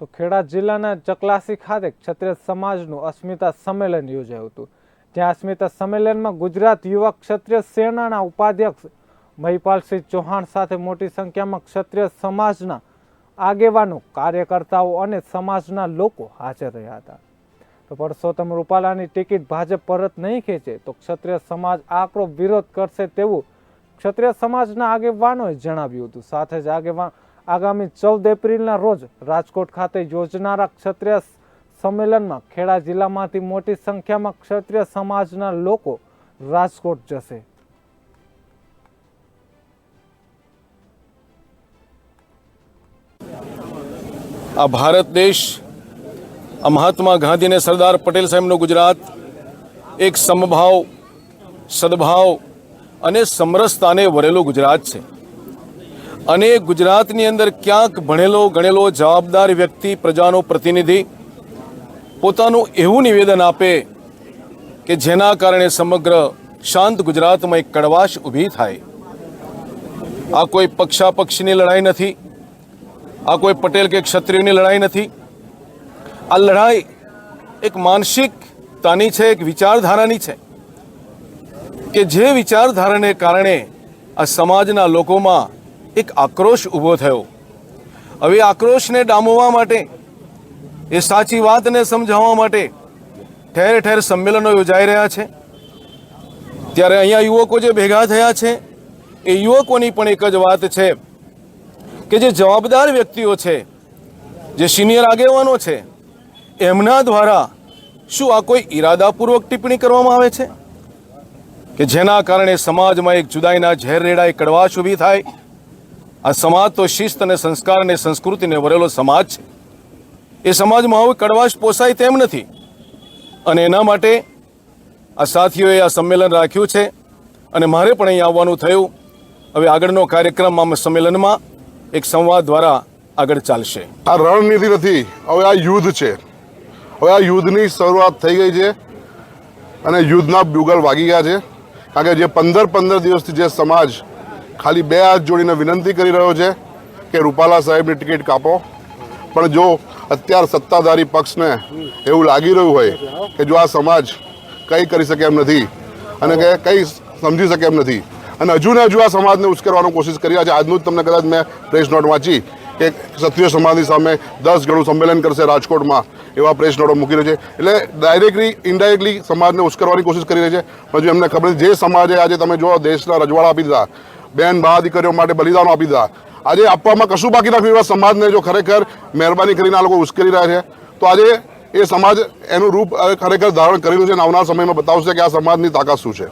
તો ખેડા જિલ્લાના ચકલાસી ખાતે ક્ષત્રિય સમાજનું અસ્મિતા સંમેલન યોજાયું હતું. ત્યાં અસ્મિતા સંમેલનમાં ગુજરાત યુવા ક્ષત્રિય સેનાના ઉપાધ્યક્ષ મહિપાલસિંહ ચૌહાણ સાથે મોટી સંખ્યામાં ક્ષત્રિય સમાજના આગેવાનો, કાર્યકર્તાઓ અને સમાજના લોકો હાજર રહ્યા હતા. તો પરસોત્તમ રૂપાલાની ટિકિટ ભાજપ પરત નહીં ખેંચે તો ક્ષત્રિય સમાજ આકરો વિરોધ કરશે તેવું ક્ષત્રિય સમાજના આગેવાનોએ જણાવ્યું હતું. સાથે જ આગેવાન આગામી ચૌદ એપ્રિલના રોજ રાજકોટ ખાતે યોજનારા ક્ષત્રિય સંમેલનમાં ખેડા જિલ્લામાંથી મોટી સંખ્યામાં ક્ષત્રિય સમાજના લોકો રાજકોટ જશે. આ ભારત દેશ, આ મહાત્મા ગાંધી અને સરદાર પટેલ સાહેબનું ગુજરાત, એક સમભાવ, સદભાવ અને સમરસતાને વરેલું ગુજરાત છે. અને ગુજરાતની અંદર ક્યાંક ભણેલો, ગણેલો, જવાબદાર વ્યક્તિ, પ્રજાનો પ્રતિનિધિ પોતાનું એવું નિવેદન આપે કે જેના કારણે સમગ્ર શાંત ગુજરાતમાં એક કડવાશ ઊભી થાય. આ કોઈ પક્ષાપક્ષની લડાઈ નથી. આ કોઈ પટેલ કે ક્ષત્રિયની લડાઈ નથી. આ લડાઈ એક માનસિકતાની છે, એક વિચારધારાની છે કે જે વિચારધારાને કારણે આ સમાજના લોકોમાં એક આક્રોશ ઊભો થયો. હવે આક્રોશને ડામવા માટે, એ સાચી વાતને સમજાવવા માટે ઠેર ઠેર સંમેલનો યોજાઈ રહ્યા છે. ત્યારે અહીંયા યુવકો જે ભેગા થયા છે, એ યુવકોની પણ એક જ વાત છે કે જે જવાબદાર વ્યક્તિઓ છે, જે સિનિયર આગેવાનો છે, એમના દ્વારા શું આ કોઈ ઈરાદાપૂર્વક ટિપ્પણી કરવામાં આવે છે? કે જેના કારણે સમાજમાં એક જુદાઈના ઝેર રેડાય કડવાશ ઊભી થાય આ સમાજ તો શિસ્ત અને સંસ્કાર અને સંસ્કૃતિને વરેલો સમાજ છે. એ સમાજમાં હવે કડવાશ પોસાય તેમ નથી. અને એના માટે આ સાથીઓએ આ સંમેલન રાખ્યું છે. અને મારે પણ અહીં આવવાનું થયું. હવે આગળનો કાર્યક્રમ આમ સંમેલનમાં એક સંવાદ દ્વારા આગળ ચાલશે. આ રણનીતિ નથી. હવે આ યુદ્ધ છે. હવે આ યુદ્ધની શરૂઆત થઈ ગઈ છે. અને યુદ્ધના બ્યુગલ વાગી ગયા છે. કારણ કે જે પંદર પંદર દિવસથી જે સમાજ ખાલી બે હાથ જોડીને વિનંતી કરી રહ્યો છે કે રૂપાલા સાહેબની ટિકિટ કાપો. પણ જો અત્યાર સત્તાધારી પક્ષને એવું લાગી રહ્યું હોય કે જો આ સમાજ કંઈ કરી શકે એમ નથી અને કે કંઈ સમજી શકે એમ નથી. અને હજુ ને હજુ આ સમાજને ઉશ્કેરવાનો કોશિશ કરી રહ્યા છે. આજનું જ તમને કદાચ મેં પ્રેસ નોટ વાંચી કે ક્ષત્રિય સમાજની સામે દસ ગણું સંમેલન કરશે રાજકોટમાં એવા પ્રેસ નોટો મૂકી રહ્યો છે. એટલે ડાયરેક્ટલી ઇનડાયરેક્ટલી સમાજને ઉશ્કેરવાની કોશિશ કરી રહી છે. પણ જો એમને ખબર જે સમાજે આજે તમે જો દેશના રજવાડા આપી દીધા. બેન બા દીકરીઓ માટે બલિદાનો આપી દીધા. આજે આપવામાં કશું બાકી રાખ્યું એવા સમાજને જો ખરેખર મહેરબાની કરીને આ લોકો ઉશ્કેરી રહ્યા છે. તો આજે એ સમાજ એનું રૂપ ખરેખર ધારણ કરેલું છે અને આવનાર સમયમાં બતાવશે કે આ સમાજની તાકાત શું છે.